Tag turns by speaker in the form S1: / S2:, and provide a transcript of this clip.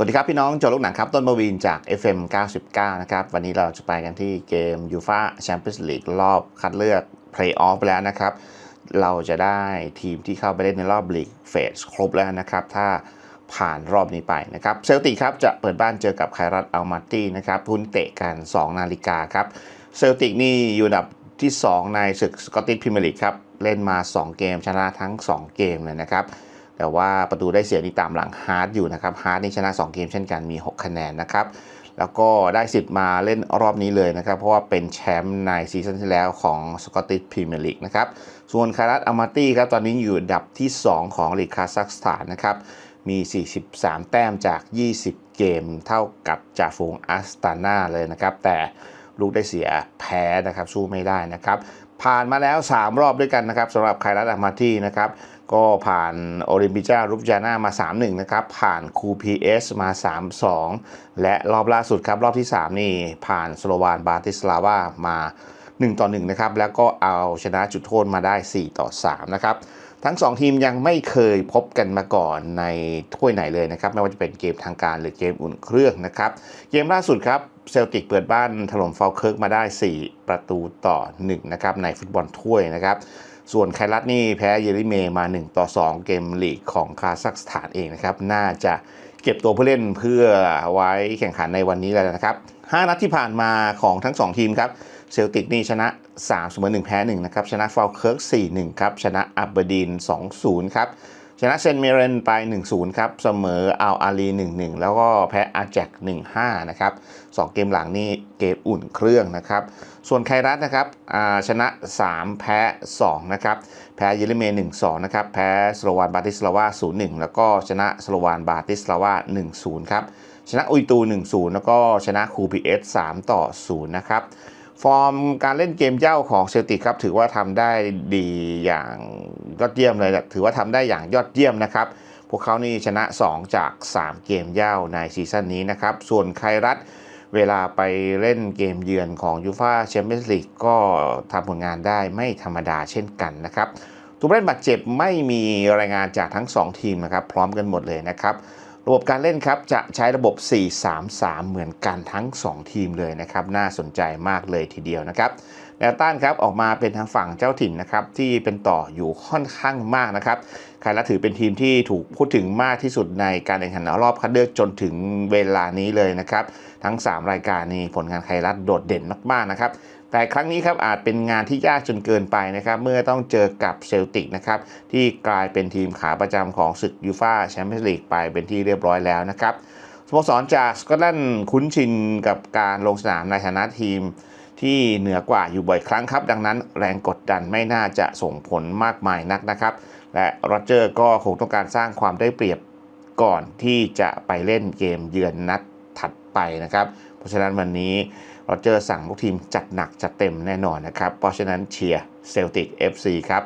S1: สวัสดีครับพี่น้องโจลูกหนังครับต้นบวีนจาก FM 99 นะครับ วันนี้เราจะไปกันที่เกมยูฟาแชมเปี้ยนส์ลีกรอบคัดเลือกเพลย์ออฟไปแล้วนะครับ เราจะได้ทีมที่เข้าไปเล่นในรอบลีกเฟสครบแล้วนะครับ ถ้าผ่านรอบนี้ไปนะครับเซลติกครับจะเปิดบ้านเจอกับไครัตอัลมาตี้นะครับทุนเตะกัน 2 นาฬิกาครับเซลติกนี่อยู่อันดับที่ 2 ในศึกสกอตติชพรีเมียร์ลีกครับเล่นมา 2 เกมชนะทั้ง 2 เกมเลยนะครับ แต่ว่าประตูได้เสียนี่ตามหลังฮาร์ดอยู่นะครับฮาร์ดนี่ชนะ 2 เกมเช่นกันมี 6 คะแนนนะครับแล้วก็ได้สิทธิ์มาเล่นรอบนี้เลยนะครับ เพราะว่าเป็นแชมป์ในซีซั่นที่แล้วของสกอตติชพรีเมียร์ลีกนะครับ ส่วนคารัตอามาตี้ครับตอนนี้อยู่ดับที่ 2 ของลีกคาซัคสถานนะครับ มี 43 แต้มจาก 20 เกม เท่ากับจ่าฝูงอัสตานาเลยนะครับ แต่ลูกได้เสียแพ้นะครับ สู้ไม่ได้นะครับ ผ่านมาแล้ว 3 รอบด้วยกันนะครับสำหรับไครัตอามาที่นะครับก็ผ่านโอลิมปิจ้ารูปจาน่ามา 3-1 นะครับ ผ่านคูพีเอสมา 3-2 และรอบล่าสุดครับ รอบที่ 3 นี่ ผ่านสโลวานบาติสลาวามา 1 ต่อ 1 นะครับ แล้วก็เอาชนะจุดโทษมาได้ 4 ต่อ 3 นะครับ ทั้ง 2 ทีมยังไม่เคยพบกันมาก่อนในถ้วยไหนเลยนะครับ ไม่ว่าจะเป็นเกมทางการหรือเกมอุ่นเครื่องนะครับ เกมล่าสุดครับเซลติกเปิดบ้านถล่มฟอลเคิร์กมาได้ 4 ประตูต่อ 1 นะครับ ในฟุตบอลถ้วยนะครับ ส่วนไครัตนี่แพ้เยริเมมา 1 ต่อ 2 เกมลีกของคาซัคสถานเองนะครับ น่าจะเก็บตัวผู้เล่นเพื่อไว้แข่งขันในวันนี้แล้วนะครับ 5 นัดที่ผ่านมาของทั้ง 2 ทีมครับเซลติกนี่ชนะ3เสมอ1แพ้1นะครับ ชนะฟาวเคิร์ก4-1 ครับ ชนะอับเบอร์ดีน 2-0 ครับ ชนะเซนเมเรนไป 1-0 ครับเสมออัลอาลี 1-1 แล้วก็แพ้อาแจก1-5 นะครับ 2 เกมหลังนี่เกมอุ่นเครื่องนะครับ ส่วนไครัตนะครับชนะ 3 แพ้ 2 นะครับ แพ้เยลิเม 1-2 นะครับ แพ้สโลวานบาติสลาวา 0-1 แล้วก็ชนะสโลวานบาติสลาวา 1-0 ครับ ชนะอุยตู 1-0 แล้วก็ชนะคูพีเอส3ต่อ 0 นะครับฟอร์มการเล่นเกมเย่าของเซลติกครับถือว่าทำได้ดีอย่าง ยอดเยี่ยมเลยแหละถือว่าทำได้อย่างยอดเยี่ยมนะครับ พวกเขานี่ชนะ 2 จาก 3 เกมเย่าในซีซั่นนี้นะครับ ส่วนไครัตเวลาไปเล่นเกมเยือนของยูฟาแชมเปี้ยนส์ลีกก็ทำผลงานได้ไม่ธรรมดาเช่นกันนะครับตัวเล่นบาดเจ็บไม่มีรายงานจากทั้ง 2 ทีมนะครับ พร้อมกันหมดเลยนะครับ ระบบการเล่นครับจะใช้ระบบ 4-3-3 เหมือนกันทั้ง 2 ทีมเลยนะครับ น่าสนใจมากเลยทีเดียวนะครับ แนวต้านครับออกมาเป็นทางฝั่งเจ้าถิ่นนะครับที่เป็นต่ออยู่ค่อนข้างมากนะครับไครัถือเป็นทีมที่ถูกพูดถึงมากที่สุดในการแข่งขันรอบคัดเลือกจนถึงเวลานี้เลยนะครับ ทั้ง 3 รายการนี้ผลงานไครัโดดเด่นมากๆนะครับแต่ครั้งนี้ครับอาจเป็นงานที่ยากจนเกินไปนะครับ เมื่อต้องเจอกับเซลติกนะครับที่กลายเป็นทีมขาประจำของศึกยูฟาแชมเปี้ยนส์ลีกไปเป็นที่เรียบร้อยแล้วนะครับสโมสรจากสกอตแลนด์คุ้นชินกับการลงสนามในฐานะทีม ที่เหนือกว่าอยู่บ่อยครั้งครับ ดังนั้นแรงกดดันไม่น่าจะส่งผลมากมายนักนะครับ และโรเจอร์ก็คงต้องการสร้างความได้เปรียบก่อนที่จะไปเล่นเกมเยือนนัดถัดไปนะครับ เพราะฉะนั้นวันนี้โรเจอร์สั่งลูกทีมจัดหนักจัดเต็มแน่นอนนะครับ เพราะฉะนั้นเชียร์เซลติก FC ครับ